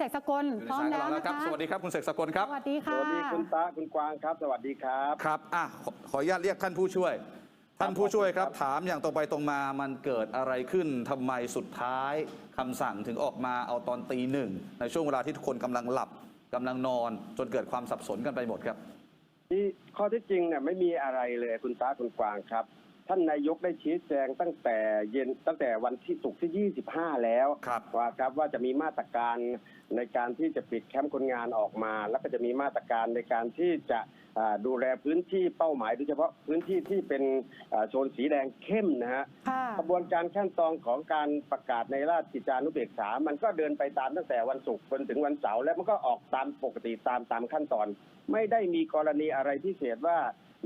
เสกสกลอยู่ในพร้อมสายกับแล้วเราแล้นะวครับคะสวัสดีครับคุณเสกสกลครับ สวัสดีสค่ะวัสดีคุณตาคุณกวางครับ สวัสดีครับครับอะขอขออนุญาตเรียกท่านผู้ช่วย ท่านผู้ช่วยครับ ถามอย่างตรงไปตรงมามันเกิดอะไรขึ้นทำไมสุดท้ายคำสั่งถึงออกมาเอาตอนตีหนึ่งในช่วงเวลาที่ทุกคนกำลังหลับกำลังนอนจนเกิดความสับสนกันไปหมดครับที่ข้อที่จริงเนี่ยไม่มีอะไรเลยคุณตาคุณกวางครับ ท่านนายกได้ชี้แจงตั้งแต่เย็นตั้งแต่วันที่ศุกร์ที่ 25 แล้วครับว่าครับว่าจะมีมาตรการในการที่จะปิดแคมป์คนงานออกมา แล้วก็จะมีมาตรการในการที่จะอ่าดูแลพื้นที่เป้าหมายโดยเฉพาะพื้นที่ที่เป็นอ่าโซนสีแดงเข้มนะฮะค่ะกระบวนการขั้นตอนของการประกาศในราชกิจจานุเบกษา มันก็เดินไปตามตั้งแต่วันศุกร์จนถึงวันเสาร์แล้วมันก็ออกตามปกติตามตามขั้นตอน ไม่ได้มีกรณีอะไรพิเศษว่า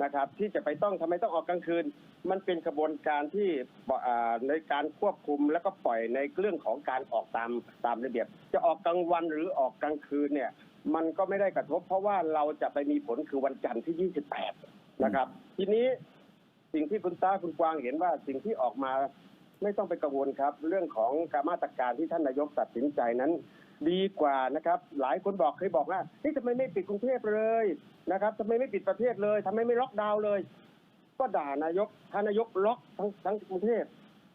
นะครับ ที่จะไปต้องทำไมต้องออกกลางคืน มันเป็นกระบวนการที่ในการควบคุมแล้วก็ปล่อยในเรื่องของการออกตามตามระเบียบ จะออกกลางวันหรือออกกลางคืนเนี่ย มันก็ไม่ได้กระทบ เพราะว่าเราจะไปมีผลคือวันจันทร์ที่ 28 นะครับ ทีนี้สิ่งที่คุณตาคุณกวางเห็นว่าสิ่งที่ออกมา ไม่ต้องไปกังวลครับ เรื่องของการมาตรการที่ท่านนายกตัดสินใจนั้น ดีกว่านะครับ หลายคนบอกเคยบอกว่าเฮ้ยทำไมไม่ปิดกรุงเทพเลยนะครับทำไมไม่ปิดประเทศเลยทำไมไม่ล็อกดาวน์เลย ก็ด่านายกถ้านายกล็อกทั้งทั้งกรุงเทพ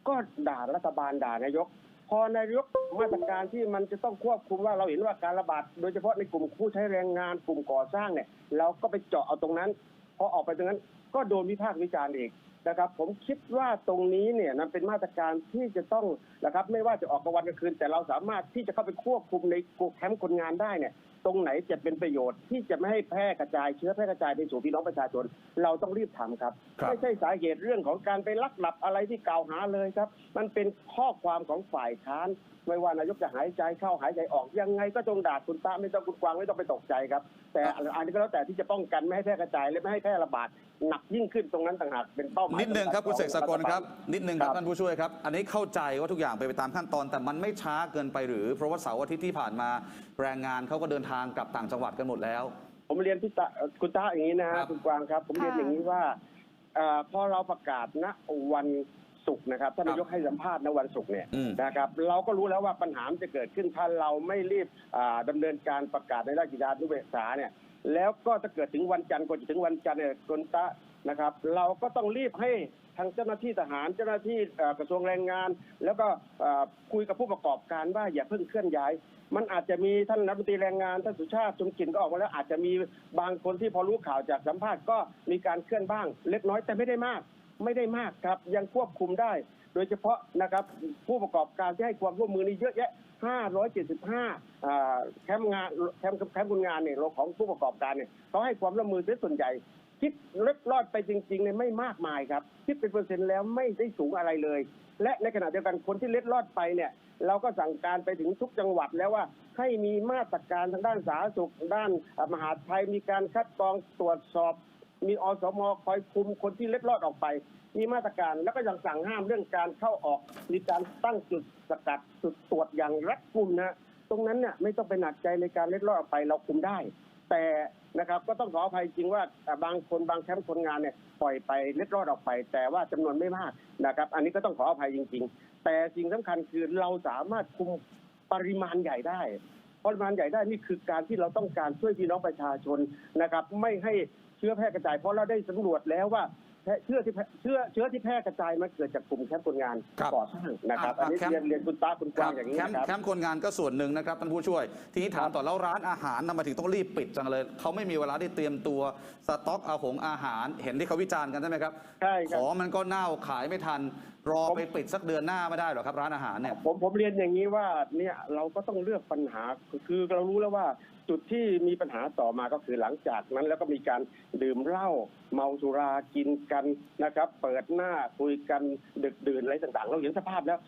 ก็ด่ารัฐบาลด่านายก พอนายกมาตรการที่มันจะต้องควบคุมว่าเราเห็นว่าการระบาดโดยเฉพาะในกลุ่มผู้ใช้แรงงานกลุ่มก่อสร้างเนี่ย เราก็ไปเจาะเอาตรงนั้นพอออกไปตรงนั้น ก็โดนวิพากษ์วิจารณ์อีกนะครับ ผมคิดว่าตรงนี้เนี่ยมันเป็นมาตรการที่จะต้องนะครับ ไม่ว่าจะออกกลางวันกลางคืน แต่เราสามารถที่จะเข้าไปควบคุมในแคมป์คนงานได้เนี่ย ตรงไหนจะเป็นประโยชน์ที่จะไม่ให้แพร่กระจายเชื้อแพร่กระจายไปสู่พี่น้องประชาชน เราต้องรีบทำครับครับไม่ใช่สาเหตุเรื่องของการไปลักหลับอะไรที่กล่าวหาเลยครับ มันเป็นข้อความของฝ่ายค้าน ไม่ว่านายกจะหายใจเข้าหายใจออก ยังไงก็จงด่าคุณตาไม่ต้องคุณกวางไม่ต้องไปตกใจครับ แต่อันนี้ก็แล้วแต่ที่จะป้องกันไม่ให้แพร่กระจายและไม่ให้แพร่ระบาดหนักยิ่งขึ้นตรงนั้นต่างหากเป็นเป้าหมายนิดนึงครับคุณเสกสกลครับ นิดนึงครับครับท่านผู้ช่วยครับ อันนี้เข้าใจว่าทุกอย่างไปนไปตามขั้นตอน แต่มันไม่ช้าเกินไปหรือ เพราะว่าเสาร์อาทิตย์ที่ผ่านมาแรงงานเขาก็เดินทางกลับต่างจังหวัดกันหมดแล้ว ผมเรียนพี่ตาเอ่อคุณตาอย่างนี้นะฮะครับคุณกวางครับ ผมเรียนค่ะอย่างนี้ว่าเอ่อพอเราประกาศณวัน ศุกร์นะครับท่านครับนายกให้สัมภาษณ์ณวันศุกร์เนี่ยอืมนะครับ เราก็รู้แล้วว่าปัญหามันจะเกิดขึ้นถ้าเราไม่รีบอ่าดำาเนินการประกาศในราชกิจจานุเบกษาเนี่ยแล้วก็จะเกิดถึงวันจันทร์ก่อนจะถึงวันจันทร์เนี่ยคุณตานะครับ เราก็ต้องรีบให้ทางเจ้าหน้าที่ทหารเจ้าหน้าที่เอ่อกระทรวงแรงงาน แล้วก็เอ่อคุยกับผู้ประกอบการว่าอย่าเพิ่งเคลื่อนย้าย มันอาจจะมีท่านรัฐมนตรีแรงงานท่านสุชาติชมกลิ่นก็ออกมาแล้วอาจจะมีบางคนที่พอรู้ข่าวจากสัมภาษณ์ก็มีการเคลื่อนบ้าง เล็กน้อยแต่ไม่ได้มาก ไม่ได้มากครับ ยังควบคุมได้ โดยเฉพาะนะครับผู้ประกอบการที่ให้ความร่วมมือนี่เยอะแยะ 575อ่าแคมป์งานแคมป์แคมป์คนงานเนี่ยของผู้ประกอบการเนี่ยเขาให้ความร่วมมือเป็นส่วนใหญ่คิดเล็ดรอดไปจริงๆเนี่ยไม่มากมายครับคิดเป็นเปอร์เซ็นต์แล้วไม่ได้สูงอะไรเลย และในขณะเดียวกันคนที่เล็ดรอดไปเนี่ย เราก็สั่งการไปถึงทุกจังหวัดแล้วว่า ให้มีมาตรการทางด้านสาธารณสุขด้านอ่ามหาดไทยมีการคัดกรองตรวจสอบ มีอสมคอยคุมคนที่เล็ดรอดออกไป มีมาตรการแล้วก็ยังสั่งห้ามเรื่องการเข้าออกมีการตั้งจุดสกัดจุดตรวจอย่างรัดกุมนะตรงนั้นเนี่ยไม่ต้องไปหนักใจในการเล็ดรอดออกไปเราคุมได้ แต่นะครับก็ต้องขออภัยจริงว่าบางคนบางแคมป์คนงานเนี่ยปล่อยไปเล็ดรอดออกไป แต่ว่าจำนวนไม่มากนะครับ อันนี้ก็ต้องขออภัยจริง ๆ แต่สิ่งสำคัญคือเราสามารถคุมปริมาณใหญ่ได้ปริมาณใหญ่ได้นี่คือการที่เราต้องการช่วยพี่น้องประชาชนนะครับ ไม่ให้ เชื้อแพร่กระจายเพราะเราได้สำรวจแล้วว่าแพร่เชื้อที่แพร่เชื้อเชื้อที่แพร่กระจายมันเกิดจากกลุ่มแคมป์คนงานครับก่อสร้างนะครับอะอันนี้แคมป์เรียนเรียนคุณตาคุณกครัวางบอย่างนี้แคมป์นะครับแคมป์คนงานก็ส่วนหนึ่งนะครับท่านผู้ช่วย ทีนี้ถามต่อแล้วร้านอาหารทำไมถึงต้องรีบปิดจังเลยเขาไม่มีเวลาที่เตรียมตัวสต็อกอาหงอาหารเห็นที่เขาวิจารณ์กันใช่ไหมครับใช่คขรับองมันก็เน่าขายไม่ทัน รอผมไปปิดสักเดือนหน้าไม่ได้หรอครับร้านอาหารเนี่ยผมผมเรียนอย่างนี้ว่าเนี่ยเราก็ต้องเลือกปัญหาคือเรารู้แล้วว่า จุดที่มีปัญหาต่อมาก็คือหลังจากนั้นแล้วก็มีการดื่มเหล้าเมาสุรากินกันนะครับ เปิดหน้าคุยกันดึกดื่นอะไรต่างๆ เราเห็นสภาพแล้ว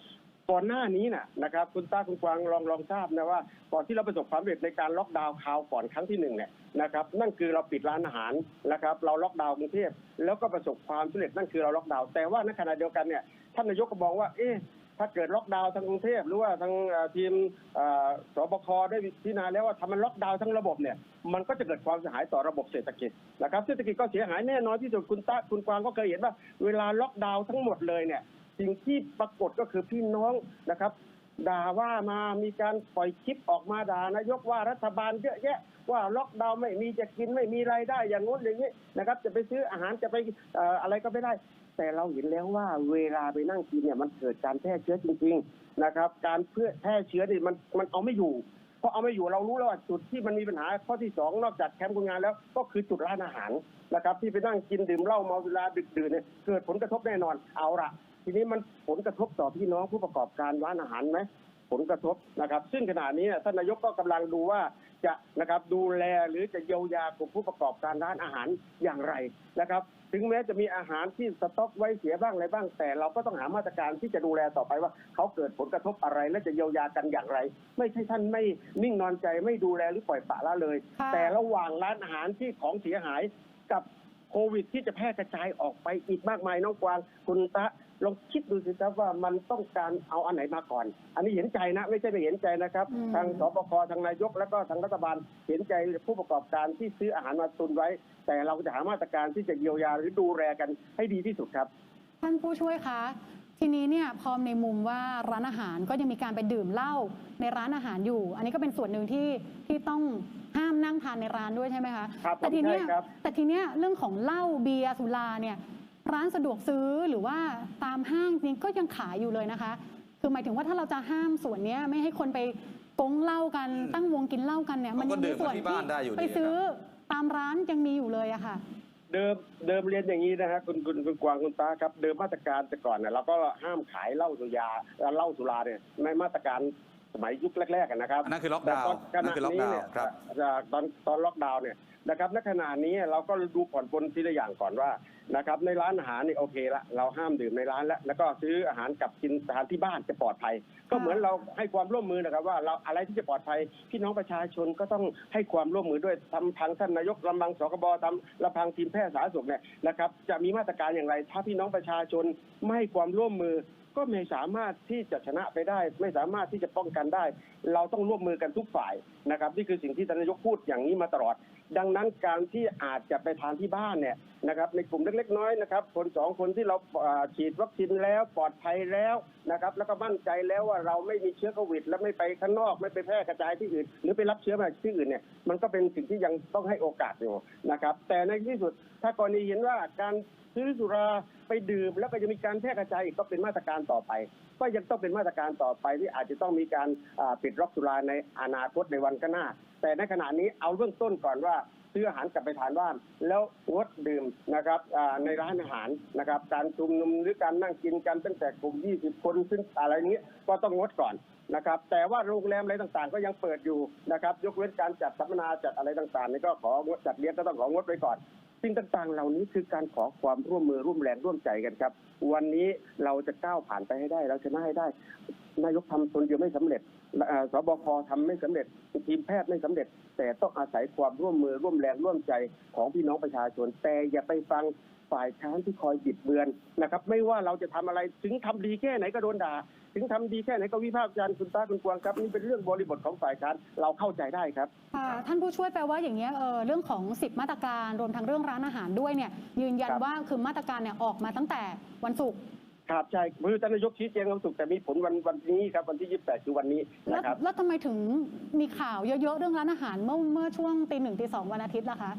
ก่อนหน้านี้นะนะครับ คุณตาคุณกวางลองลองทราบนะว่าก่อนที่เราประสบความสำเร็จในการล็อกดาวน์คราวก่อนครั้งที่หนึ่งเนี่ยนะครับ นั่นคือเราปิดร้านอาหารนะครับ เราล็อกดาวน์กรุงเทพแล้วก็ประสบความสำเร็จนั่นคือเราล็อกดาวน์แต่ว่าในขณะเดียวกันเนี่ยท่านนายกก็มองว่าเอ๊ะ ถ้าเกิดล็อกดาวน์ทางกรุงเทพหรือว่าทางทีมสบคได้พิจารณาแล้วว่าทำมันล็อกดาวน์ทั้งระบบเนี่ยมันก็จะเกิดความเสียหายต่อระบบเศรษฐกิจนะครับเศรษฐกิจก็เสียหายแน่นอนที่สุดคุณตาคุณกวางก็เคยเห็นว่าเวลาล็อกดาวน์ทั้งหมดเลยเนี่ยสิ่งที่ปรากฏก็คือพี่น้องนะครับด่าว่ามามีการปล่อยคลิปออกมาด่านายกว่ารัฐบาลเยอะแยะ ว่าล็อกดาวน์ไม่มีจะกินไม่มีรายได้อย่างงู้นอย่างนี้นะครับ จะไปซื้ออาหารจะไปอะไรก็ไม่ได้ แต่เราเห็นแล้วว่าเวลาไปนั่งกินเนี่ยมันเกิดการแพร่เชื้อจริง ๆนะครับ การเพื่อแพร่เชื้อนี่มันมันเอาไม่อยู่พอเอาไม่อยู่เรารู้แล้วว่าจุดที่มันมีปัญหาข้อที่สองนอกจากแคมป์คนงานแล้วก็คือจุดร้านอาหารนะครับ ที่ไปนั่งกินดื่มเหล้าเมาเวลาดึกดื่นเนี่ยเกิดผลกระทบแน่นอนเอาละทีนี้มันผลกระทบต่อพี่น้องผู้ประกอบการร้านอาหารไหมผลกระทบนะครับ ซึ่งขณะนี้ท่านนายกก็กำลังดูว่า จะนะครับดูแลหรือจะเยียวยากลุ่มผู้ประกอบการร้านอาหารอย่างไรนะครับ ถึงแม้จะมีอาหารที่สต็อกไว้เสียบ้างอะไรบ้าง แต่เราก็ต้องหามาตรการที่จะดูแลต่อไปว่า เขาเกิดผลกระทบอะไร และจะเยียวยากันอย่างไร ไม่ใช่ท่านไม่นิ่งนอนใจไม่ดูแลหรือปล่อยปละละเลยค่ะแต่ระหว่างร้านอาหารที่ของเสียหายกับโควิดที่จะแพร่กระจายออกไปอีกมากมายน้องกวางคุณตะ ลองคิดดูสิครับว่ามันต้องการเอาอันไหนมาก่อน อันนี้เห็นใจนะ ไม่ใช่ไม่เห็นใจนะครับอืมทางสบคทางนายก แล้วก็ทางรัฐบาลเห็นใจผู้ประกอบการที่ซื้ออาหารมาตุนไว้ แต่เราจะหามาตรการที่จะเยียวยาหรือดูแลกันให้ดีที่สุดครับ ท่านผู้ช่วยคะทีนี้เนี่ยพอในมุมว่าร้านอาหารก็ยังมีการไปดื่มเหล้าในร้านอาหารอยู่ อันนี้ก็เป็นส่วนหนึ่งที่ที่ต้องห้ามนั่งทานในร้านด้วยใช่ไหมคะครับแต่ทีเนี้ยใช่ครับแต่ทีเนี้ยเรื่องของเหล้าเบียร์สุราเนี่ย ร้านสะดวกซื้อหรือว่าตามห้างนี้ก็ยังขายอยู่เลยนะคะ คือหมายถึงว่าถ้าเราจะห้ามส่วนเนี้ยไม่ให้คนไปกงเหล้ากันอืมตั้งวงกินเหล้ากันเนี่ย มันยังก็ดื่มีมส่วนที่บ้านได้อยู่ดีไปซื้อตามร้านยังมีอยู่เลยอะค่ะเดิมเดิมเรียนอย่างนี้นะฮะคุณคุณคุณกวางคุณตาครับ เดิมมาตรการแต่ก่อนเนี่ยเราก็ห้ามขายเหล้าสุรายาเหล้าสุราเนี่ยในมาตรการ สมัยยุคแรกๆกันนะครับอันนั้นคือล็อกดาวน์แต่นั่นคือล็อกดาวน์เนี่ยครับจากตอนตอนล็อกดาวน์เนี่ยนะครับณขณะนี้เราก็ดูผ่อนปลนทีละอย่างก่อนว่านะครับในร้านอาหารนี่โอเคละเราห้ามดื่มในร้านแล้วแล้วก็ซื้ออาหารกลับกินทานที่บ้านจะปลอดภัย ก็เหมือนเราให้ความร่วมมือนะครับ ว่าเราอะไรที่จะปลอดภัยพี่น้องประชาชนก็ต้องให้ความร่วมมือด้วยทำทางท่านนายกลำบังสกบทำลำพังทีมแพทย์สาธารณสุขเนี่ยนะครับ จะมีมาตรการอย่างไร ถ้าพี่น้องประชาชนไม่ให้ความร่วมมือ ก็ไม่สามารถที่จะชนะไปได้ ไม่สามารถที่จะป้องกันได้ เราต้องร่วมมือกันทุกฝ่ายนะครับนี่คือสิ่งที่ท่านนายกพูดอย่างนี้มาตลอด ดังนั้นการที่อาจจะไปทานที่บ้านเนี่ยนะครับในกลุ่มเล็กๆน้อยนะครับ คนสองคนที่เราฉีดวัคซีนแล้วปลอดภัยแล้วนะครับ แล้วก็มั่นใจแล้วว่าเราไม่มีเชื้อโควิด และไม่ไปข้างนอกไม่ไปแพร่กระจายที่อื่น หรือไปรับเชื้อมาจากที่อื่นเนี่ยมันก็เป็นสิ่งที่ยังต้องให้โอกาสอยู่นะครับ แต่ในที่สุดถ้ากรณีเห็นว่าการซื้อสุราไปดื่มแล้วก็จะมีการแพร่กระจายอีกก็เป็นมาตรการต่อไปก็ยังต้องเป็นมาตรการต่อไปที่อาจจะต้องมีการปิดล็อกสุราในอนาคตในวันข้างหน้า แต่ในขณะนี้เอาเบื้องต้นก่อนว่าซื้ออาหารกลับไปทานบ้าน แล้วงดดื่มนะครับในร้านอาหารนะครับ การชุมนุมหรือการนั่งกินกันตั้งแต่กลุ่ม 20 คนซึ่งอะไรนี้ก็ต้องงดก่อนนะครับ แต่ว่าโรงแรมอะไรต่างๆ ก็ยังเปิดอยู่นะครับ ยกเว้นการจัดสัมมนาจัดอะไรต่างๆนี่ก็ของดจัดเลี้ยงก็ต้องของงดไว้ก่อนสิ่งต่างๆ เหล่านี้คือการขอความร่วมมือร่วมแรงร่วมใจกันครับ วันนี้เราจะก้าวผ่านไปให้ได้ เราชนะให้ได้ นายกทำคนเดียวไม่สำเร็จ เอ่อสบคทำไม่สำเร็จทีมแพทย์ไม่สำเร็จ แต่ต้องอาศัยความร่วมมือร่วมแรงร่วมใจของพี่น้องประชาชน แต่อย่าไปฟังฝ่ายค้านที่คอยบิดเบือนนะครับ ไม่ว่าเราจะทำอะไรถึงทำดีแค่ไหนก็โดนด่า ถึงทำดีแค่ไหนก็วิพากษ์วิจารณ์คุณตาคุณกวางครับนี่เป็นเรื่องบริบทของฝ่ายค้านเราเข้าใจได้ครับ ค่ะท่านผู้ช่วยแปลว่าอย่างเงี้ยเออเรื่องของ 10 มาตรการรวมทั้งเรื่องร้านอาหารด้วยเนี่ยยืนยันครับ ว่าคือมาตรการเนี่ยออกมาตั้งแต่วันศุกร์ ครับใช่คือท่านนายกชี้แจงวันศุกร์แต่มีผลวันวันนี้ครับวันที่ 28 คือวันนี้แล้วนะครับ แล้วทำไมถึงมีข่าวเยอะๆ เรื่องร้านอาหารเมื่อเมื่อช่วงตีหนึ่งตีสองวันอาทิตย์ล่ะคะ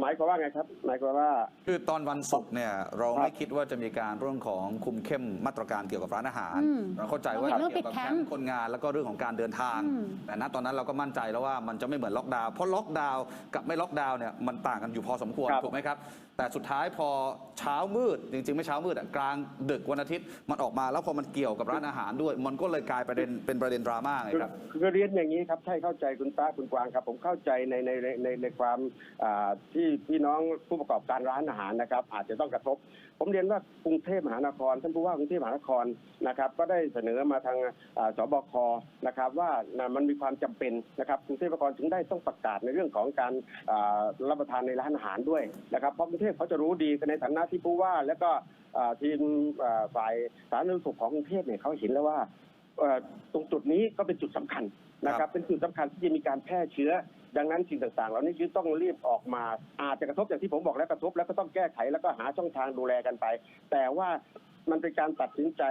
หมายความว่าไงครับ หมายความว่า คือตอนวันศุกร์เนี่ยเราครับไม่คิดว่าจะมีการเรื่องของคุมเข้มมาตรการเกี่ยวกับร้านอาหาร อืมเราเข้าใจว่าเราเห็นเรื่องเกี่ยวกับปิดแคแคมมป์ป์คนงานแล้วก็เรื่องของการเดินทาง อืม แต่ณตอนนั้นเราก็มั่นใจแล้วว่ามันจะไม่เหมือนล็อกดาวน์เพราะล็อกดาวน์กับไม่ล็อกดาวน์เนี่ยมันต่างกันอยู่พอสมควรครับ ถูกไหมครับ แต่สุดท้ายพอเช้ามืดจริง ๆ ไม่เช้ามืดอะกลางดึกวันอาทิตย์มันออกมาแล้วพอมันเกี่ยวกับร้านอาหารด้วย มันก็เลยกลายประเด็นเป็นประเด็นดราม่าไงครับ คือเรียนอย่างนี้ครับใช่เข้าใจคุณตาคุณกวางครับ ผมเข้าใจในในในในในความอ่าที่พี่น้องผู้ประกอบการร้านอาหารนะครับ อาจจะต้องกระทบ ผมเรียนว่ากรุงเทพมหานครท่านผู้ว่ากรุงเทพมหานครนะครับ ก็ได้เสนอมาทางอ่าสบคนะครับ ว่านะมันมีความจำเป็นนะครับกรุงเทพมหานครถึงได้ต้องประกาศในเรื่องของการอ่ารับประทานในร้านอาหารด้วยนะครับเพราะกรุงเทพเขาจะรู้ดีในฐานะที่ผู้ว่า แล้วก็อ่าทีมอ่าฝ่ายสาธารณสุขของกรุงเทพเนี่ยเขาเห็นแล้วว่าเอ่อตรงจุดนี้ก็เป็นจุดสำคัญนะคครัรับบเป็นจุดสำคัญที่จะมีการแพร่เชื้อ ดังนั้นสิ่งต่างๆ เหล่านี้จึงต้องรีบออกมา อาจจะกระทบอย่างที่ผมบอกแล้วกระทบแล้วก็ต้องแก้ไขแล้วก็หาช่องทางดูแลกันไป แต่ว่ามันเป็นการตัดสินใจ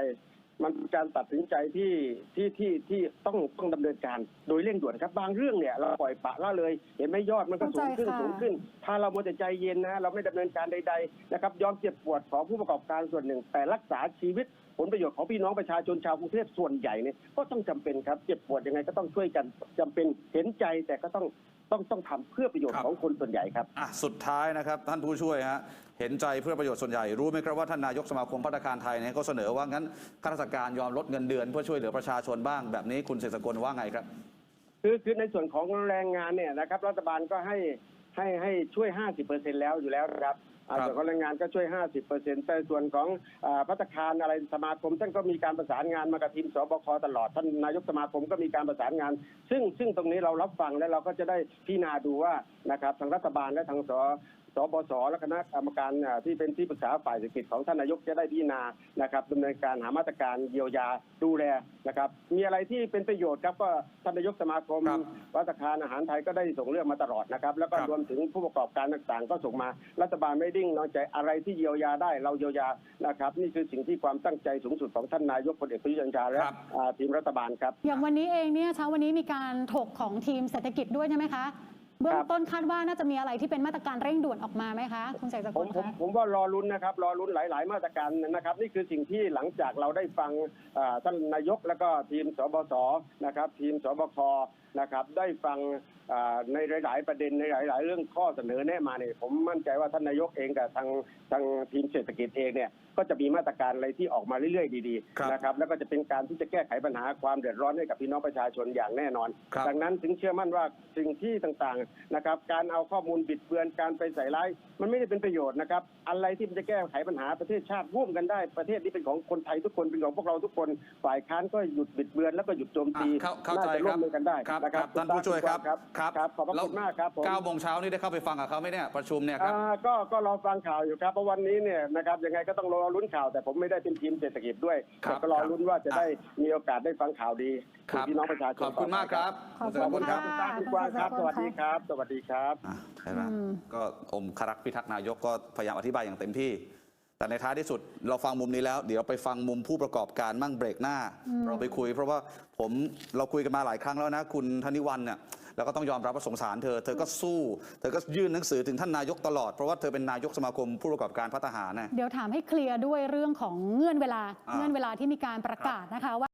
มันเป็นการตัดสินใจที่ที่ที่ที่ต้องต้องดำเนินการโดยเร่งด่วนครับบางเรื่องเนี่ยเราปล่อยปละละเลย เห็นไหมยอดมันก็สูงขึ้นเข้าใจค่ะสูงขึ้น ถ้าเรามัวแต่ใจเย็นนะเราไม่ดำเนินการใดๆนะครับยอมเจ็บปวดของผู้ประกอบการส่วนหนึ่ง แต่รักษาชีวิตผลประโยชน์ของพี่น้องประชาชนชาวกรุงเทพส่วนใหญ่เนี่ยก็ต้องจำเป็นครับเจ็บปวดยังไงก็ต้องช่วยกันจำเป็นเห็นใจแต่ก็ต้อง ต้องต้องทำเพื่อประโยชน์ครับของคนส่วนใหญ่ครับอะสุดท้ายนะครับ ท่านผู้ช่วยฮะเห็นใจเพื่อประโยชน์ส่วนใหญ่รู้ไหมครับว่าท่านนายกสมาคมพัฒนาการไทยเนี่ยก็เสนอว่างั้นข้าราชการยอมลดเงินเดือนเพื่อช่วยเหลือประชาชนบ้างแบบนี้คุณเศรษฐกลว่าไงครับ คือคือในส่วนของแรงงานเนี่ยนะครับรัฐบาลก็ให้ให้ให้ช่วย 50%แล้วอยู่แล้วนะครับอ่าครับ ส่วนของแรงงานก็ช่วย 50%แต่ส่วนของอ่าพัฒคารอะไรสมาคมท่านก็มีการประสานงานมากับทีมสบคตลอดท่านนายกสมาคมก็มีการประสานงาน ซึ่งซึ่งตรงนี้เรารับฟังและเราก็จะได้พิจารณาดูว่านะครับทางรัฐบาลและทางส สบสและคณะกรรมการอ่าที่เป็นที่ปรึกษาฝ่ายเศรษฐกิจของท่านนายกจะได้พิจารณานะครับดำเนินการหามาตรการเยียวยาดูแลนะครับ มีอะไรที่เป็นประโยชน์ครับก็ท่านนายกสมาคมครับวัตคารอาหารไทยก็ได้ส่งเรื่องมาตลอดนะครับ แล้วก็ครับรวมถึงผู้ประกอบการต่างๆ ก็ส่งมารัฐบาลไม่ดิ้งนอนใจอะไรที่เยียวยาได้เราเยียวยานะครับ นี่คือสิ่งที่ความตั้งใจสูงสุดของท่านนายกพลเอกประยุทธ์จันทร์โอชาและครับอ่าทีมรัฐบาลครับ อย่างวันนี้เองเนี่ยเช้าวันนี้มีการถกของทีมเศรษฐกิจด้วยใช่ไหมคะ เบื้องต้นคาดว่าน่าจะมีอะไรที่เป็นมาตรการเร่งด่วนออกมาไหมคะคุณเสกสผกุมลผมคะผมว่ารอลุ้นนะครับ รอลุ้นหลาย ๆ มาตรการนะครับ นี่คือสิ่งที่หลังจากเราได้ฟังอ่าท่านนายกแล้วก็ทีมสบสนะครับ ทีมสบคนะครับได้ฟังอ่าในหลาย ๆ ประเด็นในหลาย ๆ เรื่องข้อเสนอแนะมาเนี่ยผมมั่นใจว่าท่านนายกเองกับทางทางทีมเศรษฐกิจเองเนี่ย ก็จะมีมาตรการอะไรที่ออกมาเรื่อยๆ ดีครับๆนะครับแล้วก็จะเป็นการที่จะแก้ไขปัญหาความเดือดร้อนให้กับพี่น้องประชาชนอย่างแน่นอนครับดังนั้นถึงเชื่อมั่นว่าสิ่งที่ต่างๆนะครับการเอาข้อมูลบิดเบือนการไปใส่ร้ายมันไม่ได้เป็นประโยชน์นะครับอะไรที่มันจะแก้ไขปัญหาประเทศชาติร่วมกันได้ประเทศนี้เป็นของคนไทยทุกคนเป็นของพวกเราทุกคนฝ่ายค้านก็หยุดบิดเบือนแล้วก็หยุดโจมตีอะเข้าเข้าใจน่าจะคร่รัวบมมือกันได้ครับนะคครัรับบท่านผู้ช่วยครับครับครับขอบพระคุณมากครับผมเก้าโมงเช้านี่ได้เข้าไปฟังกับเขาไหมเนี่ยประชุมเนี่ยครับอ่าก็ก็รอฟังข่าวอยู่ครับเพราะวันนี้เนี่ยนะครับยังไงก็ต้องรอลุ้นข่าวแต่ผมไม่ได้เป็นทีมเศรษฐกิจด้วยครับแต่ก็รอลุ้นว่าจะได้มีโอกาสได้ฟังข่าวดีครัสู่บพี่น้องประชาชนขอบคุณมากครับขอบณเศรษฐคุกลณครับค่ะคุณกว้างครับ สวัสดีครับ สวัสดีครับ อะใช่ไหมอืม ก็อมคารักษ์พิทักษ์นายกก็พยายามอธิบายอย่างเต็มที่ แต่ในท้ายที่สุดเราฟังมุมนี้แล้ว เดี๋ยวไปฟังมุมผู้ประกอบการมั่งเบรกหน้า เราไปคุย เพราะว่าผมเราคุยกันมาหลายครั้งแล้วนะ คุณธนิวันเนี่ย แล้วก็ต้องยอมรับว่าสงสารเธอ เธอก็สู้ เธอก็ยื่นหนังสือถึงท่านนายกตลอด เพราะว่าเธอเป็นนายกสมาคมผู้ประกอบการพัฒหารนะเดี๋ยวถามให้เคลียร์ด้วยเรื่องของเงื่อนเวลาอ่าเงื่อนเวลาที่มีการประกาศนะคะว่า